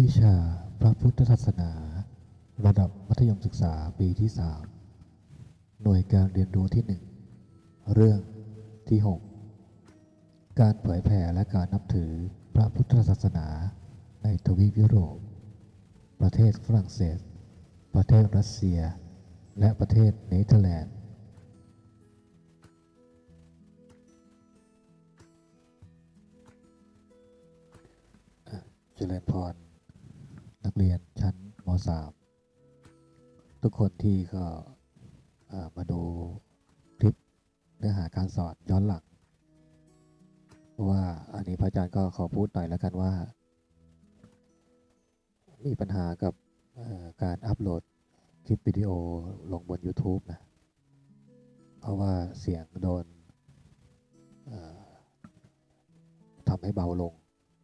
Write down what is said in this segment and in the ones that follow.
วิชาพระพุทธศาสนา ระดับมัธยมศึกษาปีที่ 3 หน่วยการเรียนรู้ที่ 1 เรื่องที่ 6 การเผยแผ่และการนับถือพระพุทธศาสนาในทวีปยุโรป ประเทศฝรั่งเศส ประเทศรัสเซีย และประเทศเนเธอร์แลนด์เจริญพร เรียนชั้นม .3 ทุกคนที่ก็มาดูคลิปเนื้อหาการสอนย้อนหลัง ว่าอันนี้พระอาจารย์ก็ขอพูดหน่อยแล้วกันว่า มีปัญหากับการอัปโหลดคลิปวิดีโอลงบน YouTube นะ เพราะว่าเสียงโดนทำให้เบาลง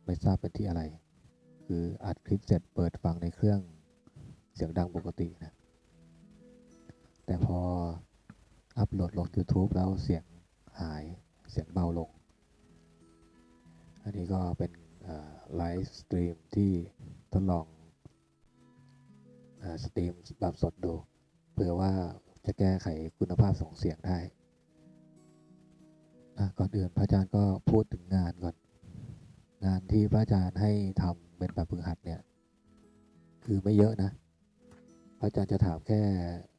ไม่ทราบเป็นที่อะไร คืออัดคลิปเสร็จเปิดฟังในเครื่องเสียงดังปกตินะ แต่พออัปโหลดลง YouTube แล้วเสียงหายเสียงเบาลง อันนี้ก็เป็นไลฟ์สตรีมที่ทดลองสตรีมแบบสดดูเพื่อว่าจะแก้ไขคุณภาพของเสียงได้ก่อนอื่นพระอาจารย์ก็พูดถึงงานก่อน งานที่พระอาจารย์ให้ทำ เป็นแบบฝึกหัดเนี่ย คือไม่เยอะนะพระอาจารย์จะถามแค่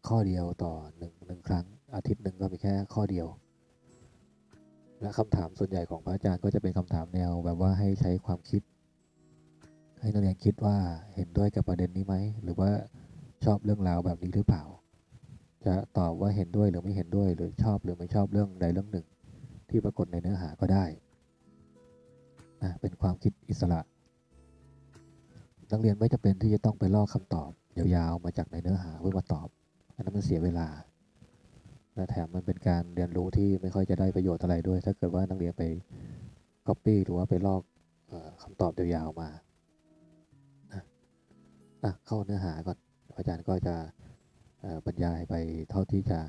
ข้อเดียวต่อหนึ่งหนึ่งครั้ง อาทิตย์หนึ่งก็มีแค่ข้อเดียว และคำถามส่วนใหญ่ของพระอาจารย์ก็จะเป็นคำถามแนวแบบว่าให้ใช้ความคิด ให้นักเรียนคิดว่าเห็นด้วยกับประเด็นนี้ไหม หรือว่าชอบเรื่องราวแบบนี้หรือเปล่า จะตอบว่าเห็นด้วยหรือไม่เห็นด้วย หรือชอบหรือไม่ชอบเรื่องใดเรื่องหนึ่ง ที่ปรากฏในเนื้อหาก็ได้นะเป็นความคิดอิสระ นักเรียนไม่จำเป็นที่จะต้องไปลอกคำตอบยาวๆมาจากในเนื้อหาเพื่อมาตอบ อันนั้นมันเสียเวลา และแถมมันเป็นการเรียนรู้ที่ไม่ค่อยจะได้ประโยชน์อะไรด้วย ถ้าเกิดว่านักเรียนไป copy หรือว่าไปลอกออคำตอบยาวๆมานะอะเข้าเนื้อหาก่อน อาจารย์ก็จะบรรยายไปเท่าที่จะ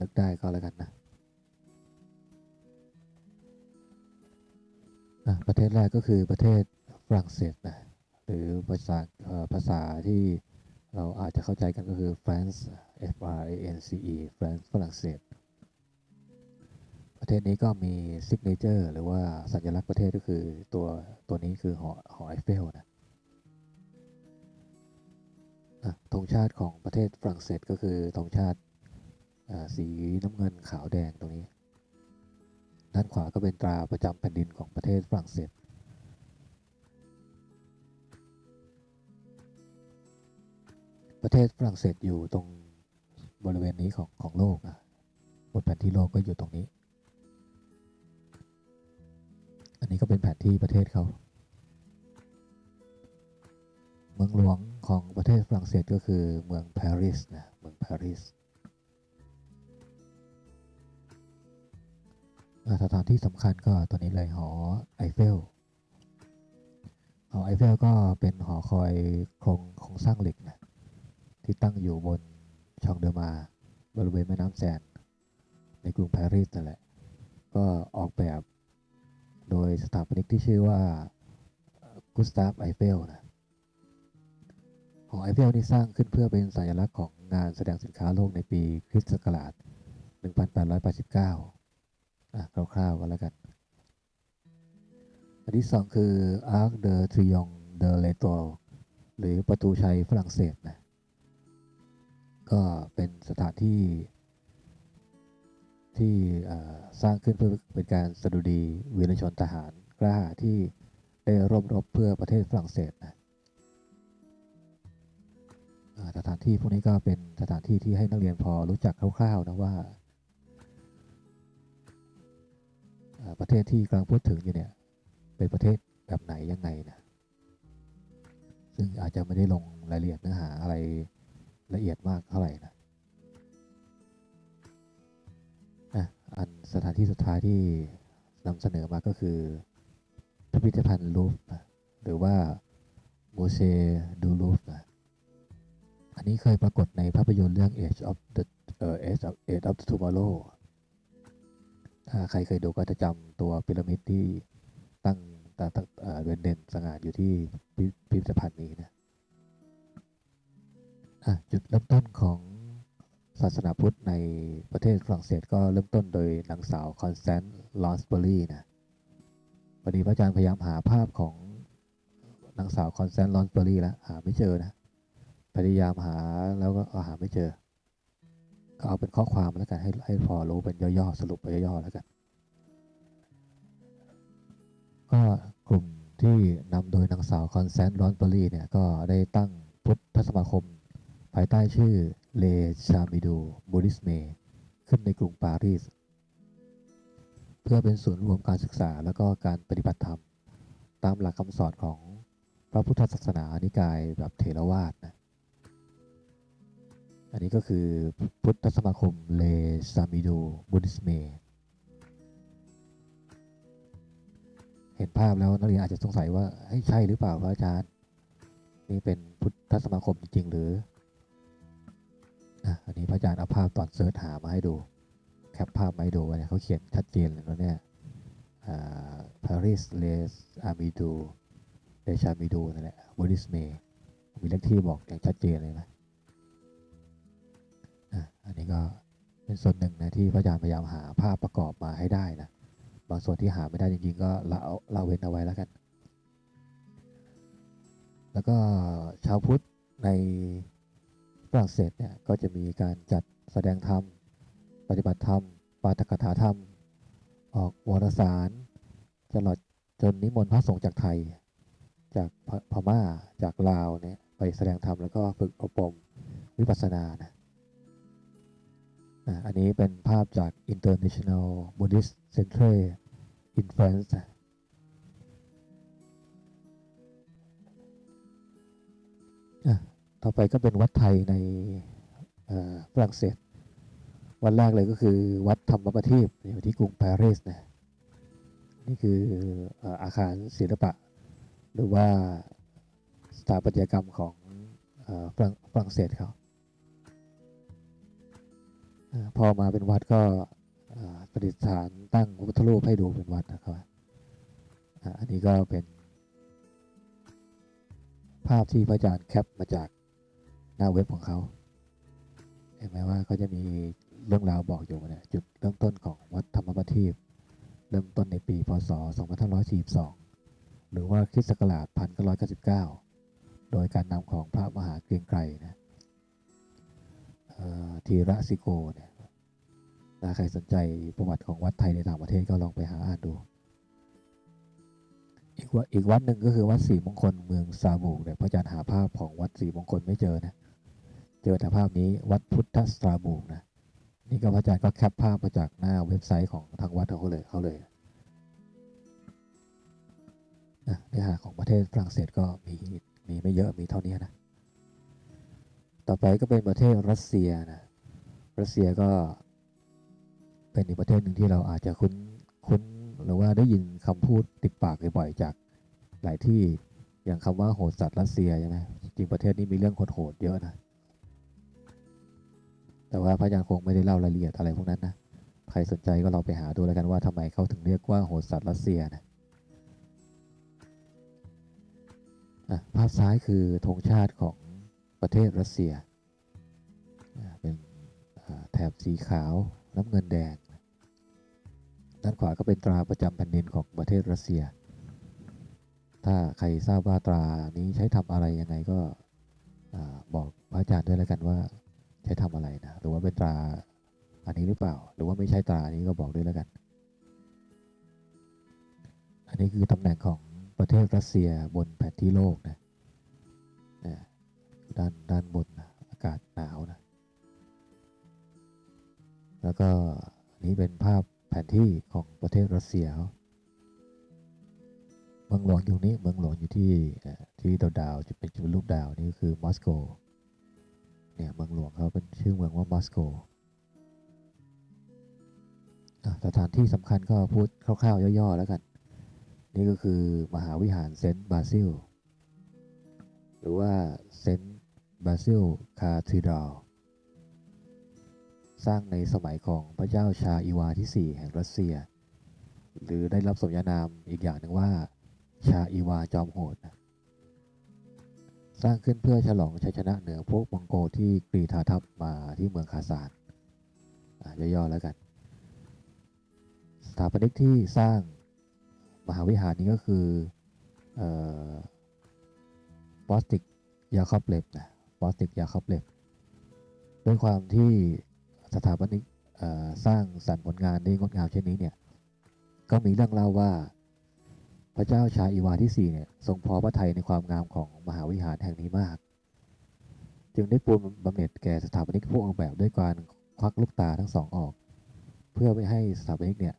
นึกได้ก็แล้วกันนะะประเทศแรกก็คือประเทศฝรั่งเศสนะ หรือภาษาภาษาที่เราอาจจะเข้าใจกันก็คือ France F R A N C E France ฝรั่งเศส ประเทศนี้ก็มีซิกเนเจอร์หรือว่าสัญลักษณ์ประเทศก็คือตัวตัวนี้คือหอหอไอเฟลนะอะธงชาติของประเทศฝรั่งเศสก็คือธงชาติสีน้ำเงินขาวแดงตรงนี้ ด้านขวาก็เป็นตราประจำแผ่นดินของประเทศฝรั่งเศส ประเทศฝรั่งเศสอยู่ตรงบริเวณนี้ของของโลกนะบนแผนที่โลกก็อยู่ตรงนี้ อันนี้ก็เป็นแผนที่ประเทศเขา เมืองหลวงของประเทศฝรั่งเศสก็คือเมืองปารีสนะ เมืองปารีสสถานที่สำคัญก็ตัวนี้เลยหอไอเฟล หอไอเฟลก็เป็นหอคอยโครงโครงสร้างเหล็กนะ ที่ตั้งอยู่บนชองเดอมา บริเวณแม่น้ำแซนในกรุงปารีสนั่นแหละ ก็ออกแบบโดยสถาปนิกที่ชื่อว่ากุสตาฟไอเฟลนะหอไอเฟลนี่สร้างขึ้นเพื่อเป็นสัญลักษณ์ของงานแสดงสินค้าโลกในปีคริสต์ศักราช 1889 อะคร่าวๆกันแล้วกัน อันที่สองคือ Arc de Triomphe de l'Étoile หรือประตูชัยฝรั่งเศสนะ ก็เป็นสถานที่ที่สร้างขึ้นเพื่อเป็นการสดุดีวีรชนทหารกล้าที่ได้ร่วมรบเพื่อประเทศฝรั่งเศสนะสถานที่พวกนี้ก็เป็นสถานที่ที่ให้นักเรียนพอรู้จักคร่าวๆนะว่า ประเทศที่กำลังพูดถึงอยู่เนี่ยเป็นประเทศแบบไหนยังไงนะซึ่งอาจจะไม่ได้ลงรายละเอียดเนื้อหาอะไร ละเอียดมากเท่าไหร่นะอะอันสถานที่สุดท้ายที่นำเสนอมาก็คือพิพิธภัณฑ์ลูฟ์นะหรือว่ามูเซดูลูฟ์นะอันนี้เคยปรากฏในภาพยนตร์เรื่อง Age of the เอ่อ Age of Age of Tomorrow ถ้าใครเคยดูก็จะจำตัวพีระมิดที่ตั้งตาตาเอ่อเด่นเด่นสง่าอยู่ที่พิพิธภัณฑ์นี้นะ จุดเริ่มต้นของศาสนาพุทธในประเทศฝรั่งเศสก็เริ่มต้นโดยนางสาวคอนแตนต์ลอนสเบอรี่นะพอดีพระอาจารย์พยายามหาภาพของนางสาวคอนแตนต์ลอนสเบอรี่แล้วหาไม่เจอนะพยายามหาแล้วก็หาไม่เจอ ก็เอาเป็นข้อความแล้วกันให้ให้พอรู้เป็นย่อๆสรุปไปย่อๆแล้วกัน ก็กลุ่มที่นำโดยนางสาวคอนแซนต์ลอนเบอรี่เนี่ยก็ได้ตั้งพุทธสมาคม ภายใต้ชื่อเลชามิดูบูริสเมขึ้นในกรุงปารีส เพื่อเป็นศูนย์รวมการศึกษาและก็การปฏิบัติธรรม ตามหลักคำสอนของพระพุทธศาสนานิกายแบบเถรวาทนะอันนี้ก็คือพุทธสมาคมเลซามิดูบุดิสเม เห็นภาพแล้วนักเรียนอาจจะสงสัยว่าใช่หรือเปล่าพระอาจารย์ นี่เป็นพุทธสมาคมจริงๆ หรือ อะอันนี้พระอาจารย์เอาภาพตอนเสิร์ชหามาให้ดู แคปภาพมาให้ดูเนี่ยเขาเขียนชัดเจนเลยนะเนี่ยปารีสเลสอามิดูเลชามิดูนั่นแหละบุดิสเมมีเลขที่บอกอย่างชัดเจนเลยนะอันนี้ก็เป็นส่วนหนึ่งนะที่พระอาจารย์พยายามหาภาพประกอบมาให้ได้นะบางส่วนที่หาไม่ได้จริงๆก็ละเอาละเว้นเอาไว้แล้วกัน แล้วก็ชาวพุทธใน รั่งเศสเนี่ยก็จะมีการจัดแสดงธรรม ปฏิบัติธรรม ปาฐกถาธรรม ออกวารสารตลอดจนนิมนต์พระสงฆ์จากไทย จากพพม่าจากลาวเนี่ยไปแสดงธรรมแล้วก็ฝึกอบรมวิปัสสนานะอะอันนี้เป็นภาพจาก International Buddhist Centre in France อะ ต่อไปก็เป็นวัดไทยในฝรั่งเศส วันแรกเลยก็คือวัดธรรมประทีปอยู่ที่กรุงปารีสนะนี่คืออาคารศิลปะ หรือว่าสถาปัตยกรรมของฝรั่งเศสเขาพอมาเป็นวัดก็ประดิษฐานตั้งพระพุทธรูปให้ดูเป็นวัดนะครับอันนี้ก็เป็นภาพที่พระอาจารย์แคปมาจาก หน้าเว็บของเขาเห็นไหมว่าเขาจะมีเรื่องราวบอกอยู่เนี่ยจุดเริ่มต้นของวัดธรรมประทีปเริ่มต้นในปีพศ 2542 หรือว่าคริสต์ศักราช 1999 โดยการนำของพระมหาเกรียงไกรนะทีระสิโกเนี่ยถ้าใครสนใจประวัติของวัดไทยในต่างประเทศก็ลองไปหาอ่านดู อีกวัดอีกวัดหนึ่งก็คือวัดศรีมงคลเมืองซาบูกเนี่ยพระอาจารย์หาภาพของวัดศรีมงคลไม่เจอนะ จอแต่ภาพนี้วัดพุทธสตราบูกนะนี่ก็พระอาจารย์ก็แคปภาพมาจากหน้าเว็บไซต์ของทางวัดเขาเลยเขาเลยนะเนื้อหาของประเทศฝรั่งเศสก็มีมีไม่เยอะมีเท่านี้นะต่อไปก็เป็นประเทศรัสเซียนะรัสเซียก็เป็นอีกประเทศหนึ่งที่เราอาจจะคุ้นคุ้นหรือว่าได้ยินคำพูดติดปากบ่อยๆจากหลายที่อย่างคำว่าโหดสัตว์รัสเซียใช่ไหมจริงประเทศนี้มีเรื่องโหดๆเยอะนะ แต่ว่าพระอาจารย์คงไม่ได้เล่ารายละเอียดอะไรพวกนั้นนะ ใครสนใจก็ลองไปหาดูแล้วกันว่าทำไมเขาถึงเรียกว่าโหดสัตว์รัสเซียนะภาพซ้ายคือธงชาติของประเทศรัสเซีย เป็นแถบสีขาวน้ำเงินแดง ด้านขวาก็เป็นตราประจำแผ่นดินของประเทศรัสเซีย ถ้าใครทราบว่าตรานี้ใช้ทำอะไรยังไงก็อบอกพระอาจารย์ด้วยแล้วกันว่า ใช้ทำอะไรนะ หรือว่าเป็นตราอันนี้หรือเปล่า หรือว่าไม่ใช่ตราอันนี้ก็บอกด้วยแล้วกัน อันนี้คือตำแหน่งของประเทศรัสเซียบนแผนที่โลกนะด้านด้านบนนะอากาศหนาวนะ แล้วก็อันนี้เป็นภาพแผนที่ของประเทศรัสเซียเมืองหลวงอยู่นี้เมืองหลวงอยู่ที่ที่ดาวดาวๆจะเป็นจุดรูปดาวนี่ก็คือมอสโก เนี่ยเมืองหลวงเขาเป็นชื่อเมืองว่ามอสโกสถานที่สำคัญก็พูดคร่าวๆย่อๆแล้วกัน นี่ก็คือมหาวิหารเซนต์บาซิล หรือว่าเซนต์บาซิลคาทีดร l สร้างในสมัยของพระเจ้าชาอีวาที่ 4 แห่งรัสเซีย หรือได้รับสมญานามอีกอย่างหนึ่งว่าชาอีวาจอมโหดนะ สร้างขึ้นเพื่อฉลองชัยชนะเหนือพวกมองโกที่กรีธาทัพมาที่เมืองคาซานอะย่อๆแล้วกัน สถาปนิกที่สร้างมหาวิหารนี้ก็คือปอสติกยาคอบเลบนะปอสติกยาคอบเลบด้วยความที่สถาปนิกสร้างสรรค์ผลงานได้งดงามเช่นนี้เนี่ยก็มีเรื่องเล่าว่า พระเจ้าชาอีวาที่ 4 เนี่ยทรงพอพระทัยในความงามของมหาวิหารแห่งนี้มาก จึงได้ปูนบำเหน็จแก่สถาปนิกผู้ออกแบบด้วยการควักลูกตาทั้งสองออก เพื่อไม่ให้สถาปนิกเนี่ย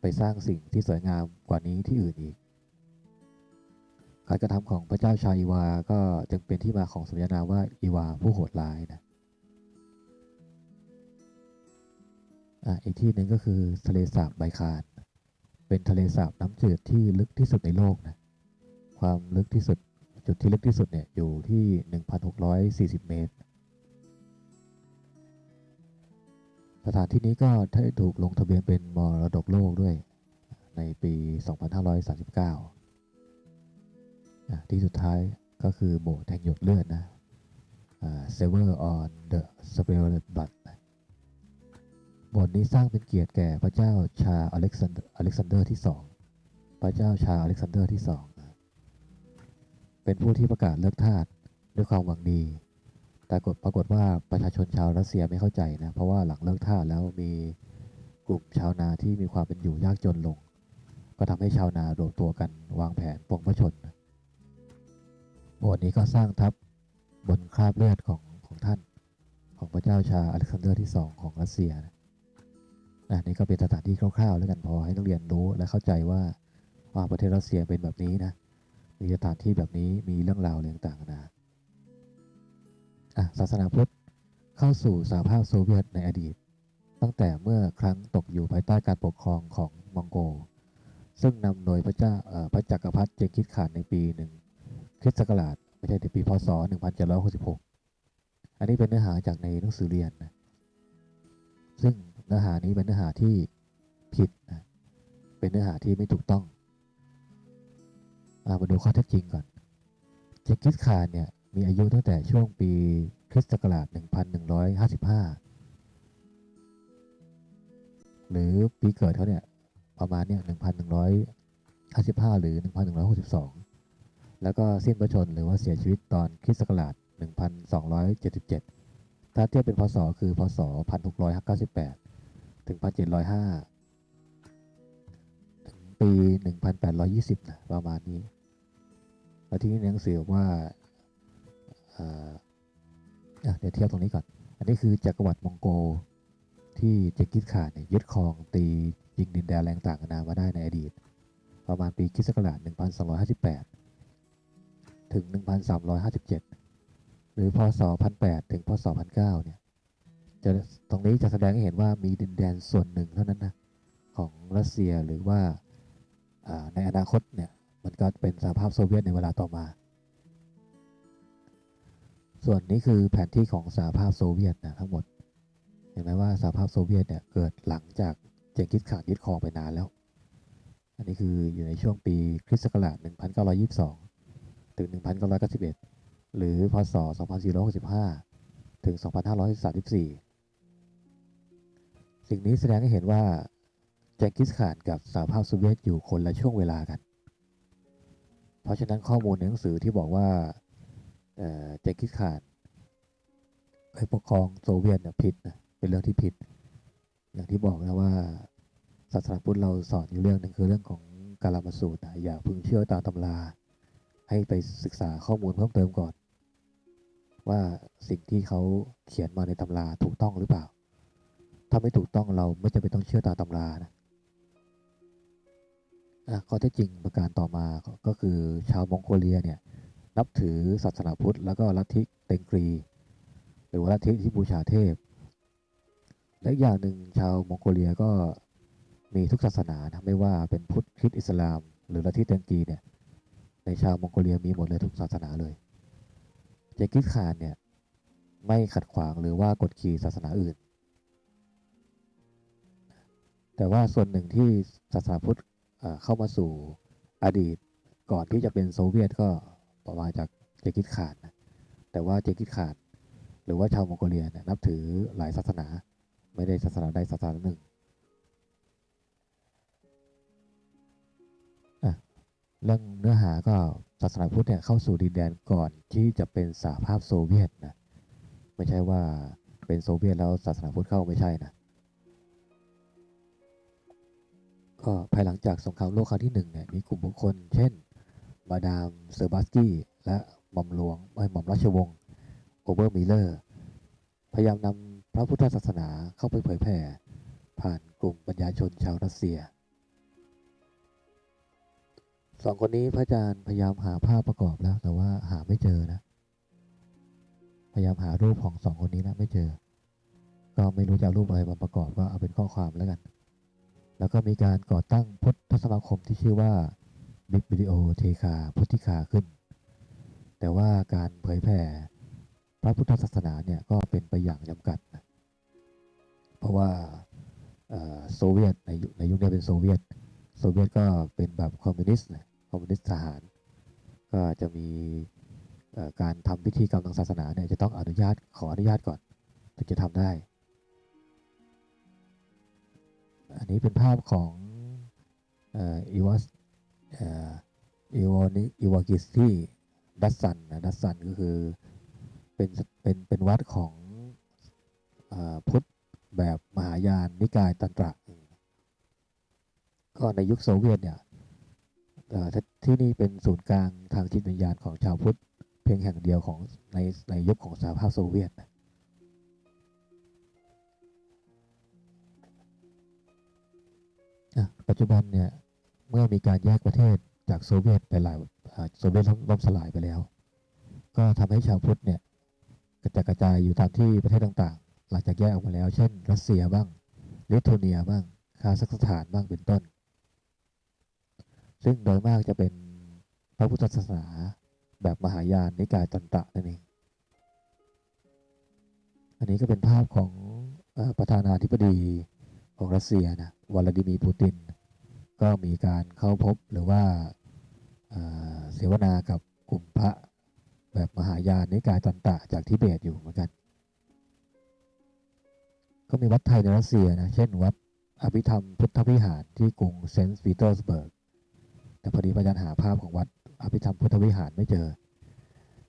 ไปสร้างสิ่งที่สวยงามกว่านี้ที่อื่นอีก การกระทำของพระเจ้าชาอีวาก็จึงเป็นที่มาของสมญานามว่าอีวาผู้โหดร้ายนะอะอีกที่หนึ่งก็คือทะเลสาบไบคาร เป็นทะเลสาบน้ำจืดที่ลึกที่สุดในโลกนะความลึกที่สุดจุดที่ลึกที่สุดเนี่ยอยู่ที่ 1,640 เมตร สถานที่นี้ก็ได้ถูกลงทะเบียนเป็นมรดกโลกด้วยในปี 2539อะที่สุดท้ายก็คือโบสถ์แห่งหยดเลือดนะ Sever on the Spilled Blood นะ บสถ์นี้สร้างเป็นเกียรติแก่พระเจ้าชาอเล็กซานอเล็กซานเดอร์ที่สองพระเจ้าชาอเล็กซานเดอร์ที่สองเป็นผู้ที่ประกาศเลิกทาสด้วยความหวังดี แต่กฏปรากฏว่าประชาชนชาวรัสเซียไม่เข้าใจนะ เพราะว่าหลังเลิกทาสแล้วมีกลุ่มชาวนาที่มีความเป็นอยู่ยากจนลง ก็ทำให้ชาวนารวมตัวกันวางแผนปลงพระชนนะโบสถ์นี้ก็สร้างทับบนคราบเลือดของของท่าน ของพระเจ้าชาอเล็กซานเดอร์ที่สองของรัสเซียนะ อะนี่ก็เป็นสถานที่คร่าวๆ แล้วกันพอให้นักเรียนรู้และเข้าใจว่าว่าประเทศรัสเซียเป็นแบบนี้นะมีสถานที่แบบนี้มีเรื่องราวอะไรต่างๆนะอะศาสนาพุทธเข้าสู่สหภาพโซเวียตในอดีต ตั้งแต่เมื่อครั้งตกอยู่ภายใต้การปกครองของมองโก ซึ่งนำโดยพระเจ้าพระจักรพรรดิเจคิดขานในปีหนึ่งคริสต์ศักราชไม่ใช่ในปีพศ 1766 อันนี้เป็นเนื้อหาจากในหนังสือเรียนนะซึ่ง เนื้อหานี้เป็นเนื้อหาที่ผิดนะเป็นเนื้อหาที่ไม่ถูกต้องอามาดูข้อเท็จจริงก่อน เจงกิสข่านเนี่ยมีอายุตั้งแต่ช่วงปีคริสต์ศักราช 1155 หรือปีเกิดเขาเนี่ยประมาณเนี่ย 1155 หรือ 1162 แล้วก็สิ้นพระชนม์หรือว่าเสียชีวิตตอนคริสต์ศักราช 1277 ถ้าเทียบเป็นพศคือพศ 1698 ถึง 1705 ถึงปี 1820 นะประมาณนี้ แล้วที่นี่หนังสือบอกว่าเดี๋ยวเทียบตรงนี้ก่อน อันนี้คือจักรวรรดิมองโกที่เจกิสข่านเนี่ยยึดครองตียิงดินแดนแรงต่างกันานามาได้ในอดีต ประมาณปีคิสต์ศักราช1258 ถึง 1357 หรือพศ 1008 ถึงพศ 1009 เนี่ย จะตรงนี้จะแสดงให้เห็นว่ามีดินแดนส่วนหนึ่งเท่านั้นนะของรัสเซียหรือว่าในอนาคตเนี่ยมันก็เป็นสหภาพโซเวียตในเวลาต่อมา ส่วนนี้คือแผนที่ของสหภาพโซเวียตนะทั้งหมดเห็นไหมว่าสหภาพโซเวียตเนี่ยเกิดหลังจากเจงกิสข่านยึดครองไปนานแล้ว อันนี้คืออยู่ในช่วงปีคริสต์ศักราช 1922 ถึง 1991 หรือพศ 2465 ถึง 2534 สิ่งนี้แสดงให้เห็นว่าเจงกิสข่านกับสหภาพโซเวียตอยู่คนละช่วงเวลากัน เพราะฉะนั้นข้อมูลในหนังสือที่บอกว่าเจงกิสข่านไปปกครองโซเวียตเนี่ยผิดนะเป็นเรื่องที่ผิด อย่างที่บอกนะว่าศาสนาพุทธเราสอนอยู่เรื่องหนึ่งคือเรื่องของกาลามาสูตรนะอย่าพึงเชื่อตามตำราให้ไปศึกษาข้อมูลเพิ่มเติมก่อน ว่าสิ่งที่เขาเขียนมาในตำราถูกต้องหรือเปล่า ถ้าไม่ถูกต้องเราไม่จำเป็นต้องเชื่อตามตำรานะข้อเท็จจริงประการต่อมาก็คือชาวมองโกเลียเนี่ยนับถือศาสนาพุทธแล้วก็ลัทธิเตงกรี หรือว่าลัทธิที่บูชาเทพ และอย่างหนึ่งชาวมองโกเลียก็มีทุกศาสนานะไม่ว่าเป็นพุทธคริสต์อิสลาม หรือลัทธิเตงกรีเนี่ยในชาวมองโกเลียมีหมดเลยทุกศาสนาเลยเจงกิสขานเนี่ยไม่ขัดขวางหรือว่ากดขี่ศาสนาอื่น แต่ว่าส่วนหนึ่งที่ศาสนาพุทธเข้ามาสู่อดีตก่อนที่จะเป็นโซเวียตก็ประมาณจากเจกิสขานนะแต่ว่าเจกิสขานหรือว่าชาวมองโกเลียเนี่นับถือหลายศาสนา ไม่ได้ศาสนาใดศาสนาหนึ่งเรื่องเนื้อหาก็ศาสนาพุทธเนี่ยเข้าสู่ดินแดนก่อนที่จะเป็นสหภาพโซเวียตนะไม่ใช่ว่าเป็นโซเวียตแล้วศาสนาพุทธเข้าไม่ใช่นะ ก็ภายหลังจากสงครามโลกครั้งที่หนึ่งเนี่ยมีกลุ่มบุคคล เช่น มาดามเซอร์บาสกี้ และหม่อมหลวงเอ้ยหม่อมราชวงศ์โอเบอร์มิเลอร์ พยายามนำพระพุทธศาสนาเข้าไปเผยแผ่ผ่านกลุ่มปัญญาชนชาวรัสเซียสองคนนี้พระอาจารย์พยายามหาภาพประกอบแล้ว แต่ว่าหาไม่เจอนะ พยายามหารูปของสองคนนี้นะไม่เจอ ก็ไม่รู้จะรูปอะไรมาประกอบก็เอาเป็นข้อความแล้วกัน แล้วก็มีการก่อตั้งพุทธสมาคมที่ชื่อว่าบิ๊กวิดีโอเทคาพุทธิคาขึ้น แต่ว่าการเผยแผ่พระพุทธศาสนาเนี่ยก็เป็นไปอย่างจำกัด เพราะว่าโซเวียตในยุคในยุคนี้เป็นโซเวียต โซเวียตก็เป็นแบบคอมมิวนิสต์คอมมิวนิสต์ทหาร ก็จะมีการทำพิธีกรรมทางศาสนาเนี่ยจะต้องอนุญาตขออนุญาตก่อนถึงจะทำได้ นี้เป็นภาพของอีวอสอีวอนิอีวากิสที่ดัสซันนะดัสซันก็คือเป็นเป็นเป็นวัดของอพุทธแบบมหายานนิกายตันตระก็ในยุคโซเวียตเนี่ยที่ที่นี่เป็นศูนย์กลางทางจิตวิญญาณของชาวพุทธเพียงแห่งเดียวของในในยุคของสหภาพโซเวียตนะ ปัจจุบันเนี่ยเมื่อมีการแยกประเทศจากโซเวียตไปหลายโซเวียตล่มล่มสลายไปแล้ว ก็ทำให้ชาวพุทธเนี่ยกระจายกระจายอยู่ตามที่ประเทศต่างๆ หลังจากแยกออกมาแล้ว เช่น รัสเซียบ้างลิทัวเนียบ้างคาซัคสถานบ้างเป็นต้น ซึ่งโดยมากจะเป็นพระพุทธศาสนาแบบมหายานนิกายตันตะนั่นเองอันนี้ก็เป็นภาพของออประธานาธิบดีของรัสเซียนะวลาดิมีร์ปูติน ก็มีการเข้าพบหรือว่าเสวนากับกลุ่มพระแบบมหายานนิกายตันตะจากทิเบตอยู่เหมือนกัน ก็มีวัดไทยในรัสเซียนะ เช่นวัดอภิธรรมพุทธวิหารที่กรุงเซนต์ปีเตอร์สเบิร์ก แต่พอดีพราจารย์หาภาพของวัดอภิธรรมพุทธวิหารไม่เจอ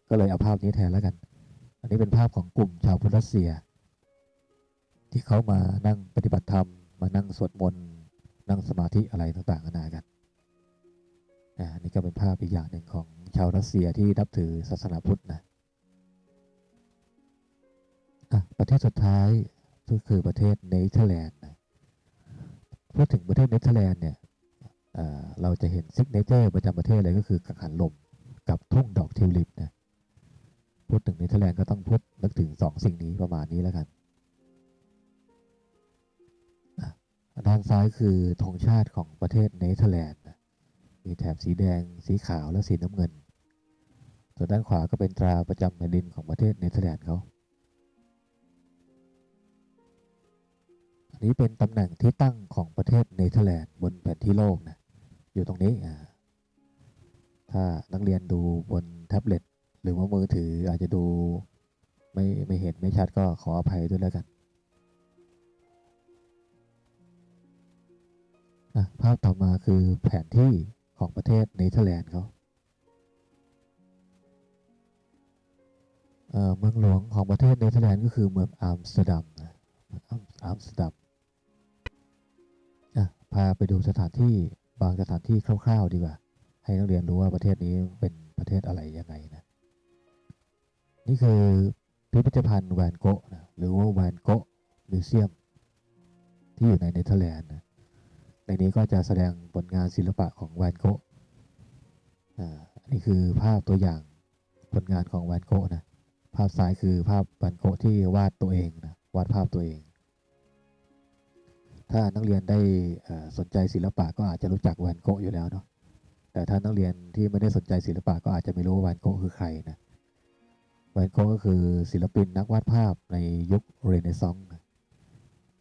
ก็เลยเอาภาพนี้แทนแล้วกัน อันนี้เป็นภาพของกลุ่มชาวพุทธรัสเซีย ที่เขามานั่งปฏิบัติธรรม มานั่งสวดมนต์ นั่งสมาธิอะไรต่างๆนานากันอ่าอันนี้ก็เป็นภาพอีกอย่างหนึ่งของชาวรัสเซียที่นับถือศาสนาพุทธนะอะประเทศสุดท้ายก็คือประเทศเนเธอร์แลนด์นะพูดถึงประเทศเนเธอร์แลนด์เนี่ยเอ่อเราจะเห็นซิกเนเจอร์ประจำประเทศเลยก็คือกังหันลมกับทุ่งดอกทิวลิปนะพูดถึงเนเธอร์แลนด์ก็ต้องพูดนึกถึงสองสิ่งนี้ประมาณนี้แล้วกัน ด้านซ้ายคือธงชาติของประเทศเนเธอร์แลนด์มีแถบสีแดง สีขาวและสีน้ำเงิน ส่วนด้านขวาก็เป็นตราประจำแผ่นดินของประเทศเนเธอร์แลนด์เขาอันนี้เป็นตำแหน่งที่ตั้งของประเทศเนเธอร์แลนด์บนแผนที่โลกนะ อยู่ตรงนี้อ่าถ้านักเรียนดูบนแท็บเล็ตหรือว่ามือถืออาจจะดูไม่ไม่เห็นไม่ชัดก็ขออภัยด้วยแล้วกัน ภาพต่อมาคือแผนที่ของประเทศเนเธอร์แลนด์เขาเมืองหลวงของประเทศเนเธอร์แลนด์ก็คือเมืองอัมสเตอร์ดัมนะอัมสเตอร์ดัมพาไปดูสถานที่บางสถานที่คร่าวๆดีกว่า ให้นักเรียนรู้ว่าประเทศนี้เป็นประเทศอะไรยังไงนะ นี่คือพิพิธภัณฑ์แวนโกะนะหรือว่าแวนโกะมิวเซียมที่อยู่ในเนเธอร์แลนด์นะ ในนี้ก็จะแสดงผลงานศิลปะของแวนโกะอันนี้คือภาพตัวอย่างผลงานของแวนโกะนะ ภาพซ้ายคือภาพแวนโกะที่วาดตัวเองนะ วาดภาพตัวเอง ถ้านักเรียนได้สนใจศิลปะก็อาจจะรู้จักแวนโกะอยู่แล้วเนาะ แต่ถ้านักเรียนที่ไม่ได้สนใจศิลปะก็อาจจะไม่รู้ว่าแวนโกะคือใครนะ แวนโกะก็คือศิลปินนักวาดภาพในยุคเรเนซองส์นะ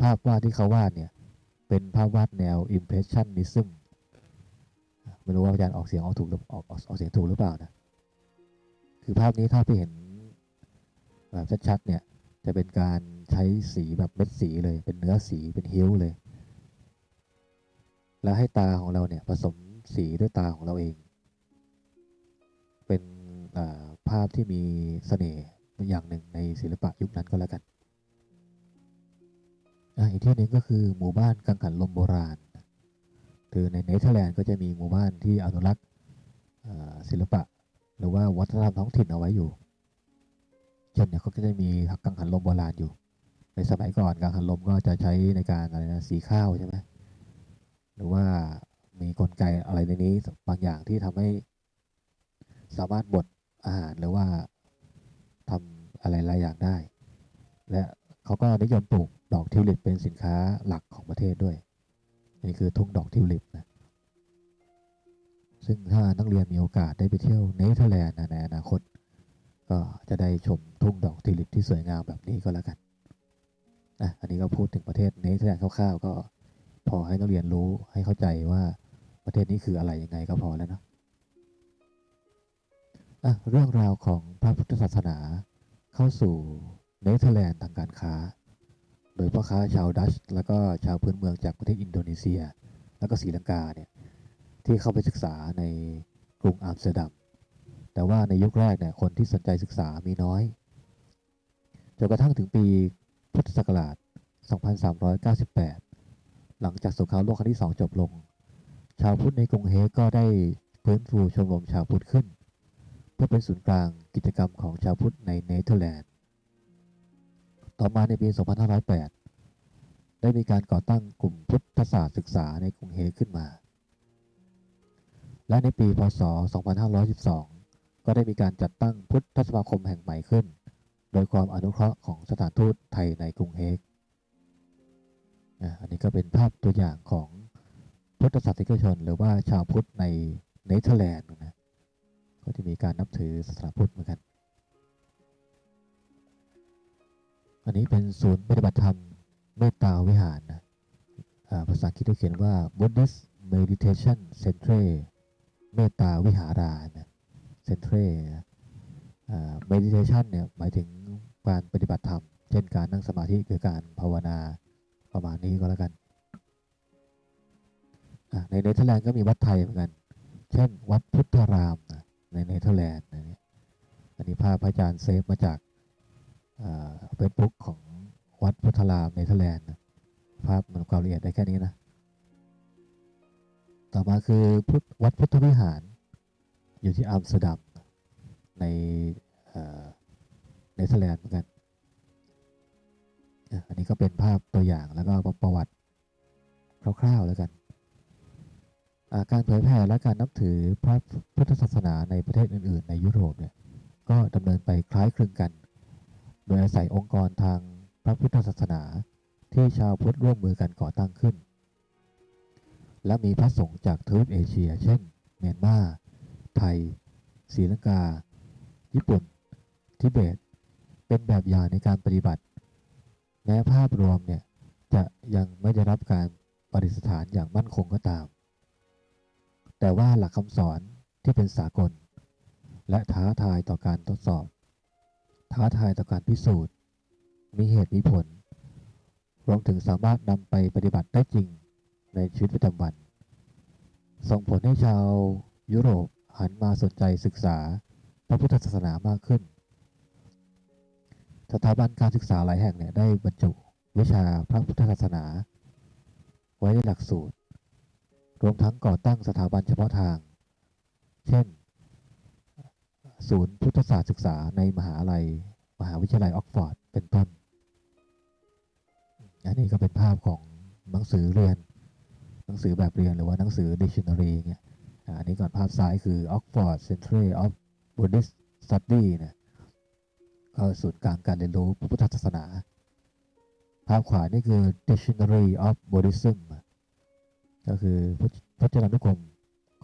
ภาพวาดที่เขาวาดเนี่ย เป็นภาพวาดแนว Impressionism มีไม่รู้ว่าอาจารย์ออกเสียงออกถูกหรือออกออกออกเสียงถูกหรือเปล่านะ คือภาพนี้ถ้าไปเห็นแบบชัดๆเนี่ยจะเป็นการใช้สีแบบเม็ดสีเลย เป็นเนื้อสีเป็นฮิ้วเลย แล้วให้ตาของเราเนี่ยผสมสีด้วยตาของเราเอง เป็นภาพที่มีเสน่ห์อย่างหนึ่งในศิลปะยุคนั้นก็แล้วกัน อีกที่หนึ่งก็คือหมู่บ้านกังหันลมโบราณคือในเนเธอร์แลนด์ก็จะมีหมู่บ้านที่อนุรักษ์ศิลปะ หรือว่าวัฒนธรรมท้องถิ่นเอาไว้อยู่เช่นเนี่ยเขาก็จะมีกังหันลมโบราณอยู่ ในสมัยก่อนกังหันลมก็จะใช้ในการอะไรนะสีข้าวใช่ไหมหรือว่ามีกลไกอะไรในนี้บางอย่างที่ทำให้สามารถบดอาหารหรือว่าทำอะไรหลายอย่างได้ และเขาก็นิยมปลูก ดอกทิวลิปเป็นสินค้าหลักของประเทศด้วย นี่คือทุ่งดอกทิวลิปนะซึ่งถ้านักเรียนมีโอกาสได้ไปเที่ยวเนเธอร์แลนด์ในอนาคต ก็จะได้ชมทุ่งดอกทิวลิปที่สวยงามแบบนี้ก็แล้วกันอะอันนี้ก็พูดถึงประเทศเนเธอร์แลนด์คร่าวๆก็พอให้นักเรียนรู้ให้เข้าใจว่าประเทศนี้คืออะไรยังไงก็พอแล้วเนะอะเรื่องราวของพระพุทธศาสนาเข้าสู่เนเธอร์แลนด์ทางการค้า ดยพ่อค้าชาวดัชแล้วก็ชาวพื้นเมืองจากประเทศอินโดนีเซีย แล้วก็ศรีลังกาเนี่ยที่เข้าไปศึกษาในกรุงอัมสเตอร์ดัมแต่ว่าในยุคแรกเนี่ยคนที่สนใจศึกษามีน้อยจนกระทั่งถึงปีพุทธศักราช 2398 หลังจากสงครามโลกครั้งที่ 2 จบลง ชาวพุทธในกรุงเฮกก็ได้ฟื้นฟูชมรมชาวพุทธขึ้น เพื่อเป็นศูนย์กลางกิจกรรมของชาวพุทธในเนเธอร์แลนด์ ต่อมาในปี 2508 ได้มีการก่อตั้งกลุ่มพุทธศาสตร์ศึกษาในกรุงเฮขึ้นมา และในปี พศ 2512 ก็ได้มีการจัดตั้งพุทธสมาคมแห่งใหม่ขึ้น โดยความอนุเคราะห์ของสถานทูตไทยในกรุงเฮกอันนี้ก็เป็นภาพตัวอย่างของพุทธศาสนิกชน หรือว่าชาวพุทธในเนเธอร์แลนด์นะก็จะมีการนับถือศาสนาพุทธเหมือนกัน อันนี้เป็นศูนย์ปฏิบัติธรรมเมตตาวิหารนะภาษาอังกฤษเขียนว่า Buddhist Meditation Center เมตตาวิหารานะเซนเทรอ่า meditation เนี่ยหมายถึงการปฏิบัติธรรม เช่นการนั่งสมาธิหรือการภาวนาประมาณนี้ก็แล้วกัน ในเนเธอร์แลนด์ก็มีวัดไทยเหมือนกัน เช่น วัดพุทธารามนะในเนเธอร์แลนด์นะอันนี้ภาพพระอาจารย์เซฟมาจาก เฟซบุ๊กของวัดพุทธารามเนเธอร์แลนด์นะภาพมันความละเอียดได้แค่นี้นะ ต่อมาคือพุทธวัดพุทธวิหาร อยู่ที่อัมสเตอร์ดัมในเนเธอร์แลนด์เหมือนกัน อันนี้ก็เป็นภาพตัวอย่างแล้วก็ประวัติคร่าวๆแล้วกันาการเผยแผ่และการนับถือพระพุทธศาสนาในประเทศอื่น ๆ ในยุโรปเนี่ยก็ดำเนินไปคล้ายคลึงกัน โดยอาศัยองค์กรทางพระพุทธศาสนาที่ชาวพุทธร่วมมือกันก่อตั้งขึ้น และมีพระสงฆ์จากทวีปเอเชีย เช่น เมียนมา ไทยศรีลังกา ญี่ปุ่น ทิเบต เป็นแบบอย่างในการปฏิบัติ แม้ภาพรวมเนี่ยจะยังไม่ได้รับการปฏิสถานอย่างมั่นคงก็ตาม แต่ว่าหลักคำสอนที่เป็นสากล และท้าทายต่อการทดสอบ ท้าทายต่อการพิสูจน์ มีเหตุมีผล รวมถึงสามารถนำไปปฏิบัติได้จริงในชีวิตประจำวัน ส่งผลให้ชาวยุโรปหันมาสนใจศึกษาพระพุทธศาสนามากขึ้น สถาบันการศึกษาหลายแห่งเนี่ยได้บรรจุวิชาพระพุทธศาสนา ไว้ในหลักสูตร รวมทั้งก่อตั้งสถาบันเฉพาะทาง เช่น ศูนย์พุทธศาสตร์ศึกษาในมหาลัย มหาวิทยาลัยออกฟอร์ดเป็นต้น อันนี้ก็เป็นภาพของหนังสือเรียน หนังสือแบบเรียนหรือว่าหนังสือ dictionary เงี้ยอันนี้ก่อนภาพซ้ายคือ Oxford Centre of Buddhist Study นะก็ศูนย์กลางการเรียนรู้พระพุทธศาสนา ภาพขวานี่คือ Dictionary of Buddhism ก็คือพจนานุกรม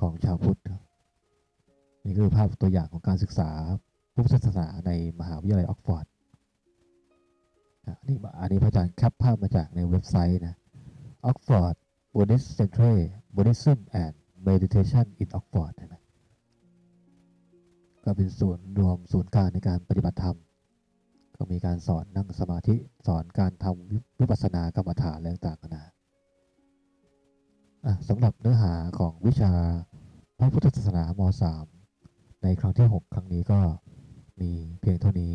ของชาวพุทธ นี่คือภาพตัวอย่างของการศึกษาพุทธศาสนาในมหาวิทยาลัยออกฟอร์ดอันนี้อันนี้พระอาจารย์แคปภาพมาจากในเว็บไซต์นะ Oxford Buddhist Centre Buddhism and Meditation in Oxford นะก็เป็นศูนย์รวมศูนย์กลางในการปฏิบัติธรรม ก็มีการสอนนั่งสมาธิสอนการทำวิปัสสนากรรมฐานอะไรต่างๆนะสำหรับเนื้อหาของวิชาพระพุทธศาสนาม 3 ในครั้งที่ 6 ครั้งนี้ก็มีเพียงเท่านี้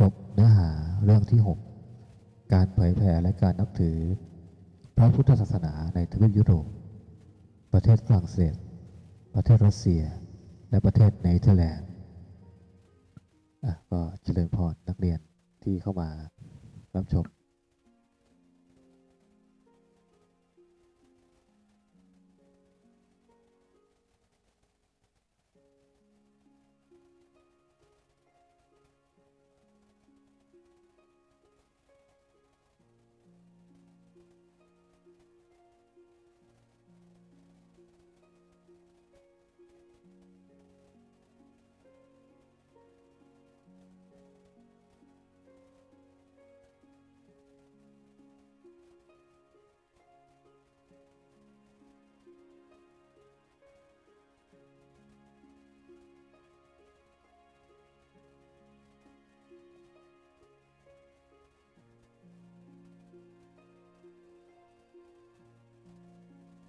จบเนื้อหาเรื่องที่ 6 การเผยแผ่และการนับถือ พระพุทธศาสนาในทวีปยุโรป ประเทศฝรั่งเศส ประเทศรัสเซีย และประเทศเนเธอร์แลนด์อะก็เจริญพรนักเรียนที่เข้ามารับชม